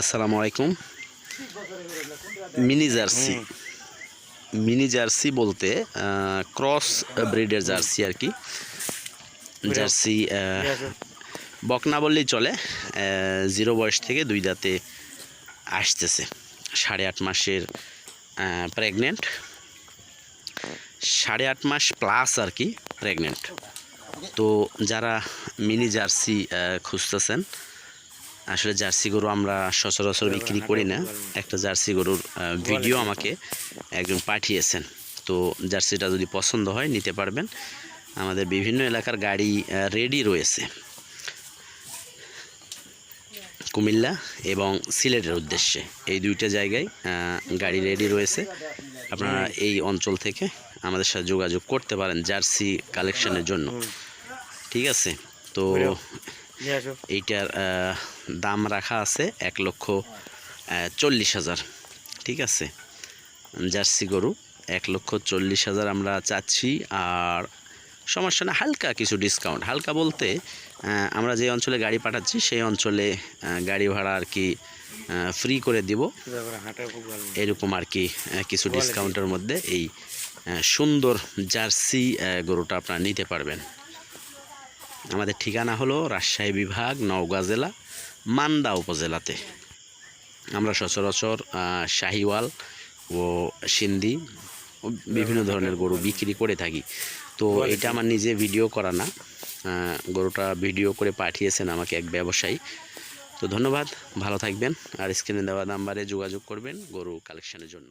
আসসালামু আলাইকুম। Mini jersey. Mini jersey বলতে ক্রস ব্রিডের জার্সি আর কি। জার্সি বকনা বললেই চলে জিরো বয়স থেকে দুই দাঁতে আসতেছে। সাড়ে আট মাসের প্রেগনেন্ট সাড়ে আট মাস প্লাস আর কি প্রেগনেন্ট তো যারা মিনি জার্সি খুঁজতেছেন আসলে জার্সি গরু আমরা সচরাচর বিক্রি করি না। একটা জার্সি গরুর ভিডিও আমাকে একজন পাঠিয়েছেন। তো জার্সিটা যদি পছন্দ হয় নিতে পারবেন। আমাদের বিভিন্ন এলাকার গাড়ি রেডি রয়েছে। কুমিল্লা এবং সিলেটের উদ্দেশ্যে। এই দুইটা জায়গায় গাড়ি রেডি রয়েছে। আপনারা এই অঞ্চল থেকে আমাদের সাথে যোগাযোগ করতে পারেন জার্সি কালেকশনের জন্য। ঠিক আছে? তো এইটার দাম রাখা আছে এক লক্ষ চল্লিশ হাজার। ঠিক আছে? জার্সি গরু এক লক্ষ চল্লিশ হাজার আমরা চাচ্ছি। আর সমস্যা না হালকা কিছু ডিসকাউন্ট হালকা বলতে আমরা যে অঞ্চলে গাড়ি পাঠাচ্ছি সেই অঞ্চলে গাড়ি ভাড়া আর কি ফ্রি করে দিব। এরকম আর কি কিছু ডিসকাউন্টের মধ্যে এই সুন্দর জার্সি গরুটা আপনারা নিতে পারবেন। আমাদের ঠিকানা হলো রাজশাহী বিভাগ, নওগাঁ জেলা, মান্দা উপজেলাতে। আমরা সচরাচর শাহিওয়াল ও সিন্ধি বিভিন্ন ধরনের গরু বিক্রি করে থাকি। তো এটা আমার নিজে ভিডিও করা না। গরুটা ভিডিও করে পাঠিয়েছেন আমাকে এক ব্যবসায়ী। তো ধন্যবাদ, ভালো থাকবেন। আর স্ক্রিনে দেওয়া নাম্বারে যোগাযোগ করবেন গরু কালেকশনের জন্য।